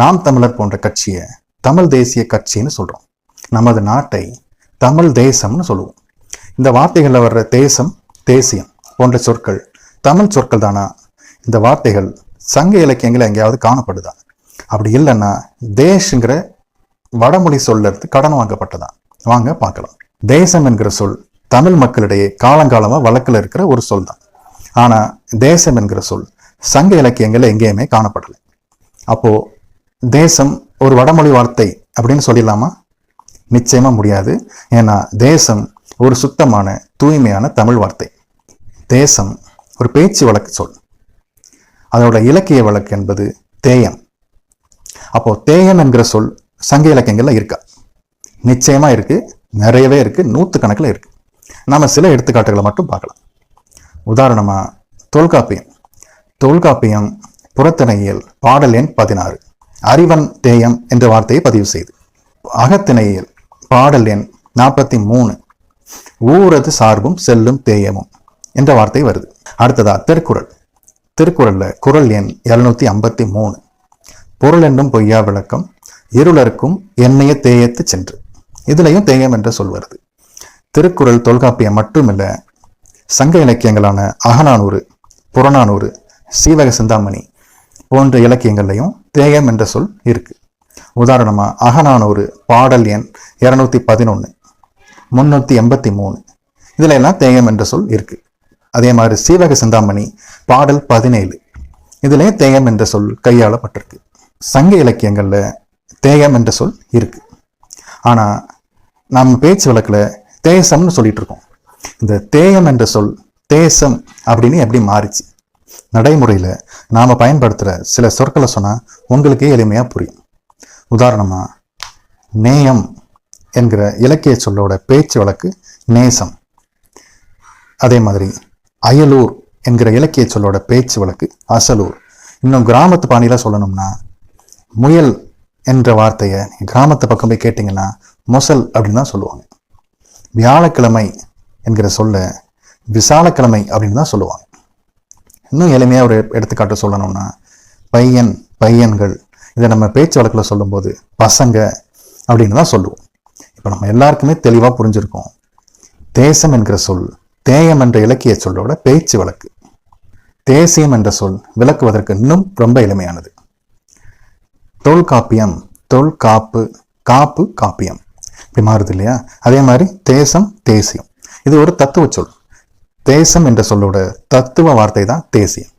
நாம் தமிழர் போன்ற கட்சியை தமிழ் தேசிய கட்சின்னு சொல்கிறோம் நமது நாட்டை தமிழ் தேசம்னு சொல்லுவோம். இந்த வார்த்தைகளில் வர்ற தேசம் தேசியம் போன்ற சொற்கள் தமிழ் சொற்கள் தானா? இந்த வார்த்தைகள் சங்க இலக்கியங்கள் எங்கேயாவது காணப்படுதா? அப்படி இல்லைன்னா தேஷ்ங்கிற வடமொழி சொல்லிருந்து கடன் வாங்கப்பட்டதா? வாங்க பார்க்கலாம். தேசம் என்கிற சொல் தமிழ் மக்களிடையே காலங்காலமாக வழக்கில் இருக்கிற ஒரு சொல் தான். ஆனால் தேசம் என்கிற சொல் சங்க இலக்கியங்களில் எங்கேயுமே காணப்படலை. அப்போது தேசம் ஒரு வடமொழி வார்த்தை அப்படின்னு சொல்லிடலாமா? நிச்சயமாக முடியாது. ஏன்னா தேசம் ஒரு சுத்தமான தூய்மையான தமிழ் வார்த்தை. தேசம் ஒரு பேச்சு வழக்கு சொல். அதோட இலக்கிய வழக்கு என்பது தேயம். அப்போ தேயம் என்கிற சொல் சங்க இலக்கியங்களில் இருக்கா? நிச்சயமாக இருக்குது நிறையவே இருக்குது நூற்றுக்கணக்கில் இருக்குது நாம் சில எடுத்துக்காட்டுகளை மட்டும் பார்க்கலாம். உதாரணமாக தொல்காப்பியம். தொல்காப்பியம் புறத்திணையியல் பாடல் எண் பதினாறு. அறிவன் தேயம் என்ற வார்த்தையை பதிவு செய்து. அகத்திணையில் பாடல் எண் நாற்பத்தி மூணு ஊரது சார்பும் செல்லும் தேயமும் என்ற வார்த்தை வருது. அடுத்ததா திருக்குறள். திருக்குறளில் குறள் எண் எழுநூற்றி ஐம்பத்தி மூணு பொருள் என்னும் பொய்யா விளக்கம் இருளருக்கும் எண்ணெய தேயத்து சென்று. இதுலையும் தேயம் என்று சொல் வருது. திருக்குறள் தொல்காப்பியம் மட்டுமில்ல சங்க இலக்கியங்களான அகநானூறு புறநானூறு சீவக சிந்தாமணி போன்ற இலக்கியங்கள்லையும் தேயம் என்ற சொல் இருக்கு. உதாரணமா அகநானூறு பாடல் எண் இருநூத்தி பதினொன்று முன்னூத்தி எண்பத்தி மூணு. இதுல எல்லாம் தேயம் என்ற சொல் இருக்கு. அதே மாதிரி சீவக சிந்தாமணி பாடல் பதினேழு. இதுலேயே தேயம் என்ற சொல் கையாளப்பட்டிருக்கு. சங்க இலக்கியங்களில் தேயம் என்ற சொல் இருக்கு. ஆனால் நம்ம பேச்சு வழக்கில் தேசம்னு சொல்லிட்டு இருக்கோம். இந்த தேயம் என்ற சொல் தேசம் அப்படின்னு எப்படி மாறிச்சு? நடைமுறையில் நாம பயன்படுத்துகிற சில சொற்களை சொன்னால் உங்களுக்கே எளிமையாக புரியும். உதாரணமா நேயம் என்கிற இலக்கிய சொல்லோட பேச்சு வழக்கு நேசம். அதே மாதிரி அயலூர் என்கிற இலக்கிய சொல்லோட பேச்சு வழக்கு அசலூர். இன்னும் கிராமத்து பாணியில் சொல்லணும்னா முயல் என்ற வார்த்தையை கிராமத்து பக்கம் போய் கேட்டிங்கன்னா மொசல் அப்படின்னு தான் சொல்லுவாங்க. வியாழக்கிழமை என்கிற சொல்ல விசாலக்கிழமை அப்படின்னு தான் சொல்லுவாங்க. இன்னும் எளிமையாக ஒரு எடுத்துக்காட்டு சொல்லணும்னா பையன் பையன்கள் இதை நம்ம பேச்சு வழக்கில் சொல்லும்போது பசங்க அப்படின்னு தான் சொல்லுவோம். இப்போ நம்ம எல்லாருக்குமே தெளிவாக புரிஞ்சிருக்கோம். தேசம் என்கிற சொல் தேயம் என்ற இலக்கிய சொல்லோட பேச்சு வழக்கு தேசியம் என்ற சொல் விளக்குவதற்கு இன்னும் ரொம்ப எளிமையானது. தொல்காப்பியம் தொல்காப்பு காப்பு காப்பியம். இப்படி மாறுது இல்லையா? அதே மாதிரி தேசம் தேசியம். இது ஒரு தத்துவ சொல். தேசம் என்ற சொல்லோட தத்துவ வார்த்தை தான் தேசியம்.